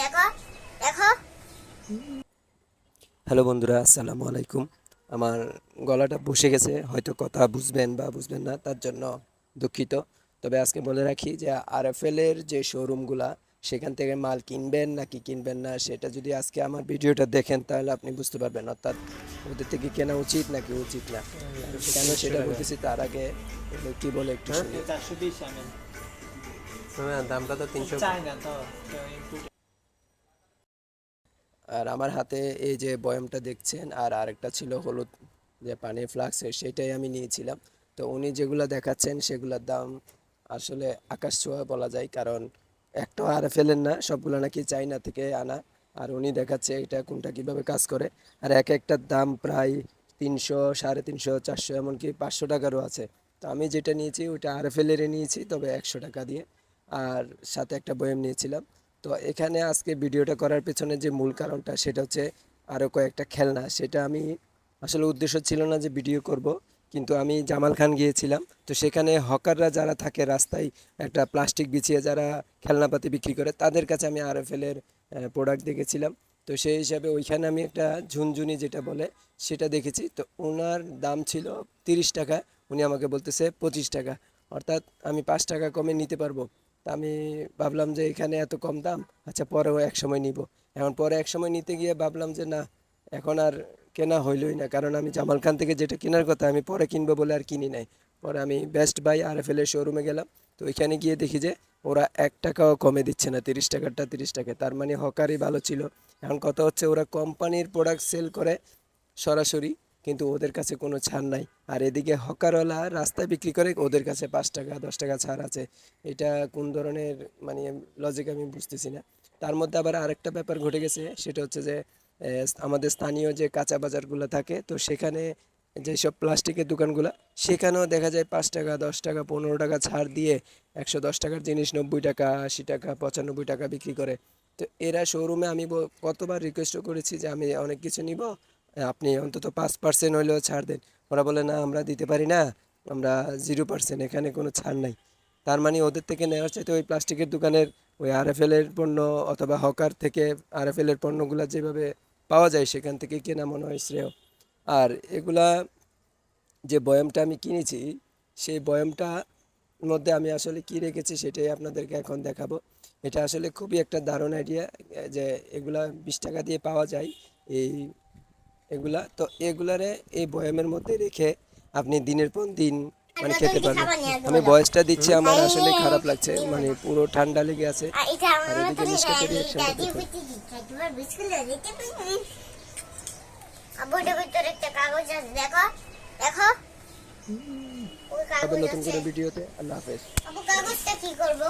দেখো দেখো। হ্যালো বন্ধুরা আসসালামু আলাইকুম। আমার গলাটা বসে গেছে হয়তো কথা বুঝবেন বা বুঝবেন না তার জন্য দুঃখিত। তবে আজকে বলে রাখি যে আরএফএল এর যে শোরুমগুলা সেখান থেকে মাল কিনবেন নাকি কিনবেন না সেটা যদি আজকে আমার ভিডিওটা দেখেন তাহলে আপনি বুঝতে পারবেন। অর্থাৎ ওদের থেকে কেনা উচিত নাকি উচিত না? কেন সেটা বলতেছি তার আগে কি বলে একটু শুনি। এমএল হ্যাঁ দামটা তো তিনশো আর আমার হাতে এই যে বয়ামটা দেখছেন, আর আরেকটা ছিল হলুদ যে পানির ফ্লাক্সের, সেটাই আমি নিয়েছিলাম। তো উনি যেগুলো দেখাচ্ছেন সেগুলোর দাম আসলে আকাশ ছোঁয়া বলা যায়, কারণ একটা আর ফেলেন না, সবগুলো নাকি চাইনা থেকে আনা। আর উনি দেখাচ্ছে এটা কোনটা কীভাবে কাজ করে। আর এক একটার দাম প্রায় তিনশো, সাড়ে তিনশো, চারশো, এমনকি পাঁচশো টাকারও আছে। তো আমি যেটা নিয়েছি ওইটা আর এর নিয়েছি, তবে একশো টাকা দিয়ে। আর সাথে একটা বয়াম নিয়েছিলাম। তো এখানে আজকে ভিডিওটা করার পেছনে যে মূল কারণটা, সেটা হচ্ছে আরও কয়েকটা খেলনা। সেটা আমি, আসলে উদ্দেশ্য ছিল না যে ভিডিও করব, কিন্তু আমি জামাল খান গিয়েছিলাম। তো সেখানে হকাররা যারা থাকে রাস্তায়, একটা প্লাস্টিক বিছিয়ে যারা খেলনাপাতি বিক্রি করে, তাদের কাছে আমি আর এর প্রোডাক্ট দেখেছিলাম। তো সেই হিসাবে ওইখানে আমি একটা ঝুনঝুনি যেটা বলে, সেটা দেখেছি। তো ওনার দাম ছিল তিরিশ টাকা, উনি আমাকে বলতেছে পঁচিশ টাকা। অর্থাৎ আমি পাঁচ টাকা কমে নিতে পারব। তা আমি ভাবলাম যে এখানে এত কম দাম আচ্ছা পরেও এক সময় নিব। এখন পরে এক সময় নিতে গিয়ে ভাবলাম যে না, এখন আর কেনা হইলই না। কারণ আমি জামাল খান থেকে যেটা কেনার কথা আমি পরে কিনবো বলে আর কিনি নাই। পরে আমি বেস্ট বাই আর এফ শোরুমে গেলাম। তো ওইখানে গিয়ে দেখি যে ওরা এক টাকাও কমে দিচ্ছে না, তিরিশ টাকারটা তিরিশ টাকা। তার মানে হকারই ভালো ছিল। এখন কথা হচ্ছে ওরা কোম্পানির প্রোডাক্ট সেল করে সরাসরি। কিন্তু ওদের কাছে কোনো ছাড় নাই। আর এদিকে হকারওয়ালা রাস্তায় বিক্রি করে, ওদের কাছে পাঁচ টাকা, দশ টাকা ছাড় আছে। এটা কোন ধরনের মানে লজিক আমি বুঝতেছি না। তার মধ্যে আবার আরেকটা ব্যাপার ঘটে গেছে, সেটা হচ্ছে যে আমাদের স্থানীয় যে কাঁচা বাজারগুলো থাকে, তো সেখানে যেসব প্লাস্টিকের দোকানগুলো, সেখানেও দেখা যায় পাঁচ টাকা, দশ টাকা, পনেরো টাকা ছাড় দিয়ে একশো দশ টাকার জিনিস নব্বই টাকা, আশি টাকা, পঁচানব্বই টাকা বিক্রি করে। তো এরা শোরুমে আমি কতবার রিকোয়েস্টও করেছি যে আমি অনেক কিছু নিব আপনি অন্তত পাঁচ পার্সেন্ট হলেও ছাড় দেন। ওরা বলে, না, আমরা দিতে পারি না। আমরা জিরো পার্সেন্ট এখানে কোনো ছাড় নাই। তার মানে ওদের থেকে নেওয়ার চাইতে ওই প্লাস্টিকের দোকানের ওই আরএফএল এর পণ্য অথবা হকার থেকে আরএফএল এর পণ্যগুলো যেভাবে পাওয়া যায়, সেখান থেকে কেনা মনে হয় শ্রেয়। আর এগুলা যে বয়ামটা আমি কিনেছি, সেই বয়ামটা মধ্যে আমি আসলে কি রেখেছি সেটাই আপনাদেরকে এখন দেখাবো। এটা আসলে খুবই একটা দারুণ আইডিয়া যে এগুলা বিশ টাকা দিয়ে পাওয়া যায়। এই এগুলা তো এগুলারে এই বয়ামের মধ্যে রেখে আপনি দিনের পর দিন মানে খেতে পারবেন। আমি বয়সটা দিচ্ছি আমার আসলে খারাপ লাগছে মানে পুরো ঠান্ডা লেগে আছে। আর এদিকে দেখুন। ভিতরে একটা কাগজ দেখো দেখো। নতুন করে ভিডিওতে আল্লাহ হাফেজ। কাগজটা কি করব?